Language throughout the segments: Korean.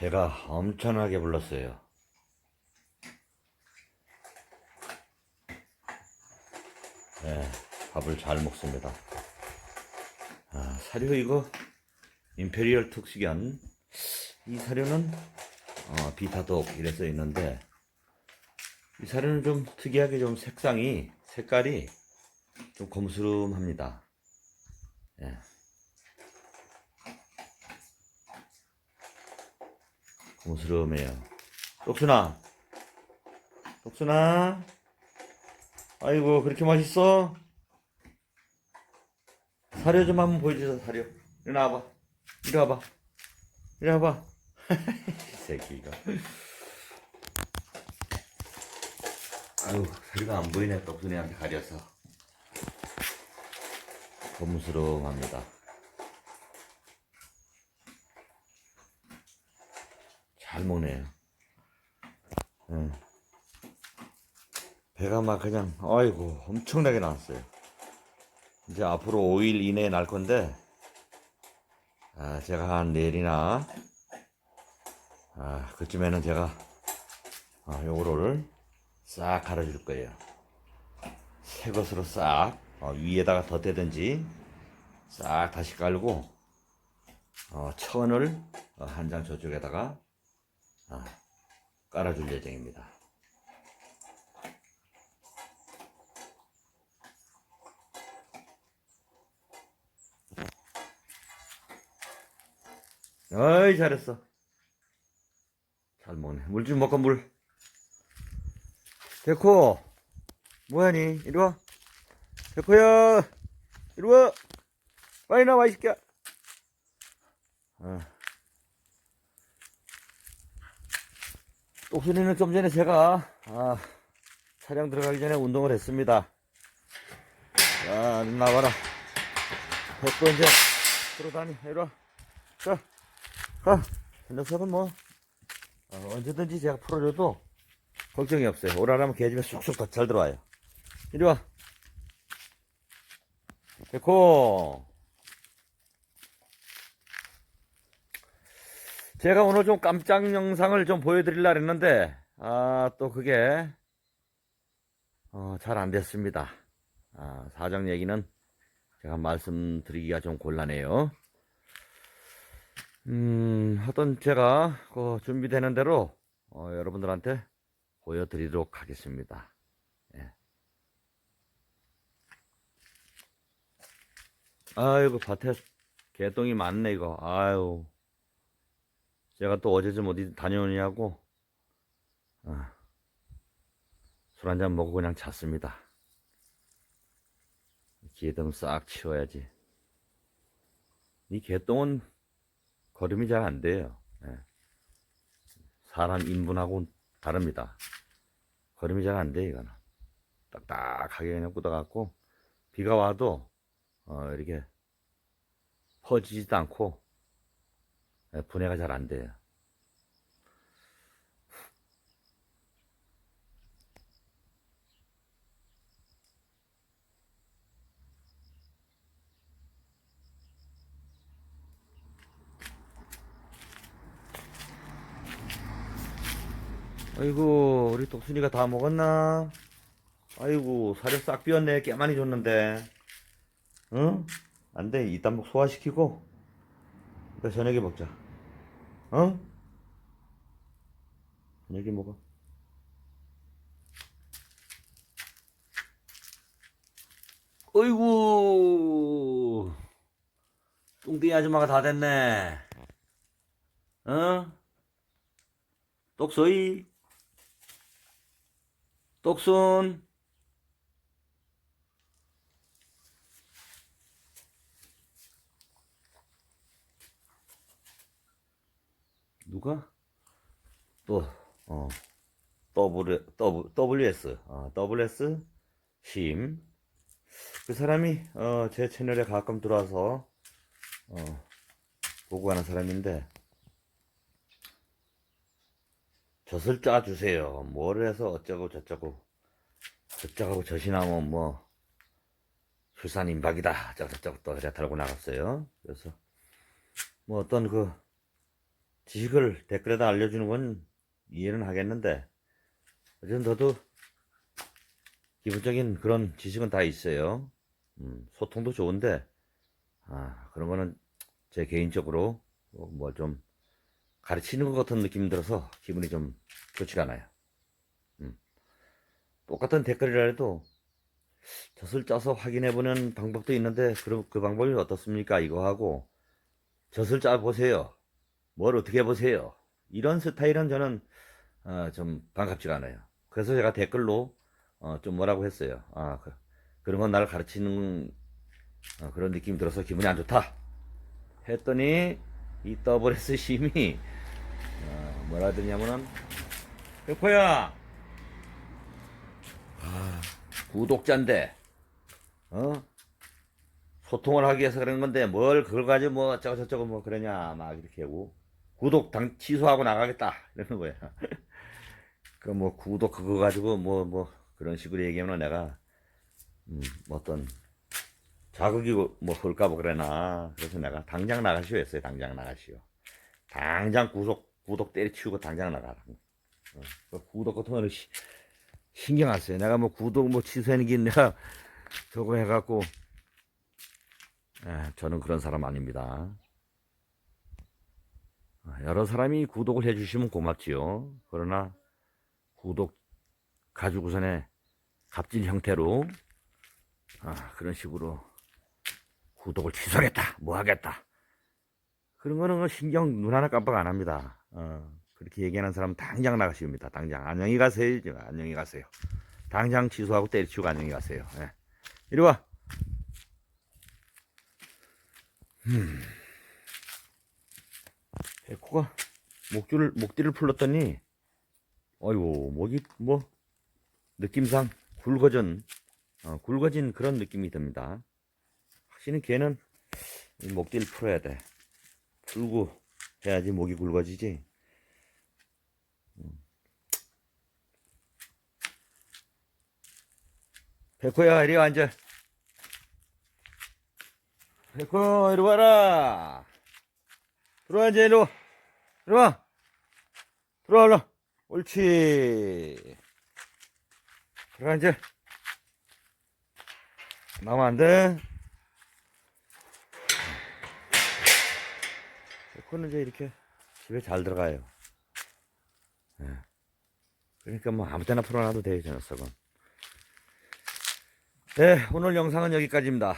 배가 엄청나게 불렀어요. 네, 밥을 잘 먹습니다. 아, 사료 이거 임페리얼 특수견 이 사료는 어, 비타독 이래 써 있는데 이 사료는 좀 특이하게 좀 색상이 색깔이 좀 검스름합니다. 예. 검스름해요. 똑순아, 똑순아, 아이고 그렇게 맛있어? 사료 좀 한번 보여주세요 사료. 이리 나와봐. 이리 와봐. 이리 와봐. 이 새끼가. 아유 사료가 안 보이네 똑순이한테 가려서. 검스름합니다. 잘 먹네요. 예. 배가 막 그냥 아이고 엄청나게 나왔어요. 이제 앞으로 5일 이내에 날 건데 아, 제가 한 내일이나 아, 그쯤에는 제가 아, 요거를 싹 갈아줄 거예요. 새 것으로 싹 어, 위에다가 덧대든지 싹 다시 깔고 어, 천을 어, 한장 저쪽에다가 아, 깔아줄 예정입니다. 어이 잘했어. 잘 먹네. 물 좀 먹고 물. 데코 뭐하니? 이리 와. 데코야 이리 와. 빨리 나와 이 새끼야. 어. 똑순이는 좀 전에 제가 아, 촬영 들어가기 전에 운동을 했습니다. 자, 나와라. 됐고 이제 들어다니. 이리 와. 자, 가. 이 녀석은 뭐 어, 언제든지 제가 풀어줘도 걱정이 없어요. 오라라면 개집에 쑥쑥 더잘 들어와요. 이리 와. 됐고. 제가 오늘 좀 깜짝 영상을 좀 보여드리려 했는데, 아, 또 그게, 어, 잘 안 됐습니다. 아, 사정 얘기는 제가 말씀드리기가 좀 곤란해요. 음, 하여튼 제가 그 준비되는 대로, 어, 여러분들한테 보여드리도록 하겠습니다. 예. 아이고, 밭에 개똥이 많네, 이거. 아유. 제가 또 어제 좀 어디 다녀오냐고 아, 술 한잔 먹고 그냥 잤습니다. 기회되면 싹 치워야지. 이 개똥은 걸음이 잘 안 돼요. 예. 사람 인분하고 다릅니다. 걸음이 잘 안 돼, 이거는. 딱딱하게 그냥 굳어갖고, 비가 와도, 어, 이렇게 퍼지지도 않고, 예, 분해가 잘 안 돼요. 아이고, 우리 독순이가 다 먹었나? 아이고, 사료 싹 비웠네. 꽤 많이 줬는데. 응? 안 돼. 이따 먹 소화시키고, 이따 저녁에 먹자. 어? 저녁에 먹어. 어이구, 뚱땡이 아줌마가 다 됐네. 어? 똑소이, 똑순. 누가? 또, 어, W, W, WS, 어, WS, 심. 그 사람이, 어, 제 채널에 가끔 들어와서, 어, 보고 가는 사람인데, 젖을 짜주세요. 뭘 해서 어쩌고 저쩌고, 저쩌고 젖이나면 뭐, 출산 임박이다. 저쩌고 또 달고 나갔어요. 그래서, 뭐 어떤 그, 지식을 댓글에다 알려주는 건 이해는 하겠는데, 어쨌든 저도 기본적인 그런 지식은 다 있어요. 음, 소통도 좋은데, 아, 그런 거는 제 개인적으로 뭐 좀 가르치는 것 같은 느낌이 들어서 기분이 좀 좋지가 않아요. 음. 똑같은 댓글이라 해도 젖을 짜서 확인해보는 방법도 있는데, 그럼 그 방법이 어떻습니까? 이거 하고, 젖을 짜보세요. 뭘 어떻게 보세요. 이런 스타일은 저는, 어, 좀 반갑지가 않아요. 그래서 제가 댓글로, 어, 좀 뭐라고 했어요. 아, 그, 런건 나를 가르치는, 어, 그런 느낌이 들어서 기분이 안 좋다. 했더니, 이 WS 심이, 어, 뭐라 하더냐면은, 백호야! 아, 구독자인데, 어? 소통을 하기 위해서 그런 건데, 뭘 그걸 가지고 뭐 어쩌고 저쩌고 뭐 그러냐, 막 이렇게 하고, 구독 당, 취소하고 나가겠다. 이러는 거야. 그 뭐 구독 그거 가지고 뭐, 뭐, 그런 식으로 얘기하면 내가, 음, 어떤, 자극이 뭐 할까봐 그래나. 그래서 내가 당장 나가시오 했어요. 당장 나가시오. 당장 구독, 구독 때려치우고 당장 나가라. 어, 그 구독 같은 거는 시- 신경 안 써요. 내가 뭐 구독 뭐 취소하는 게 내가 저거 해갖고, 에, 저는 그런 사람 아닙니다. 아, 여러 사람이 구독을 해주시면 고맙지요. 그러나 구독 가지고선에 갑질 형태로 아, 그런 식으로 구독을 취소하겠다, 뭐 하겠다. 그런 거는 뭐 신경 눈 하나 깜빡 안 합니다. 어, 그렇게 얘기하는 사람은 당장 나가시옵니다. 당장 안녕히 가세요. 안녕히 가세요. 당장 취소하고 때려치우고 안녕히 가세요. 예. 이리 와. 백 호가 목줄을 목뒤를 풀렀더니 어이구 목이 뭐 느낌상 굵어진 어, 굵어진 그런 느낌이 듭니다. 확실히 걔는 이 목뒤를 풀어야 돼. 풀고 해야지 목이 굵어지지. 음. 백호야 이리 와 앉아. 백호 이리 와라. 들어와 이제 이리 와. 이리 와. 들어와 올라. 옳지. 들어와 이제. 나오면 안 돼. 백호는 이제 이렇게 집에 잘 들어가요. 예. 그러니까 뭐 아무 때나 풀어놔도 돼요, 저 녀석은. 네, 오늘 영상은 여기까지입니다.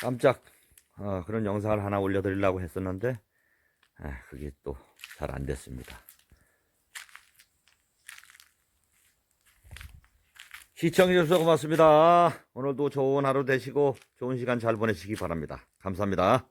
깜짝 어, 그런 영상을 하나 올려드리려고 했었는데 아, 그게 또 잘 안 됐습니다. 시청해주셔서 고맙습니다. 오늘도 좋은 하루 되시고 좋은 시간 잘 보내시기 바랍니다. 감사합니다.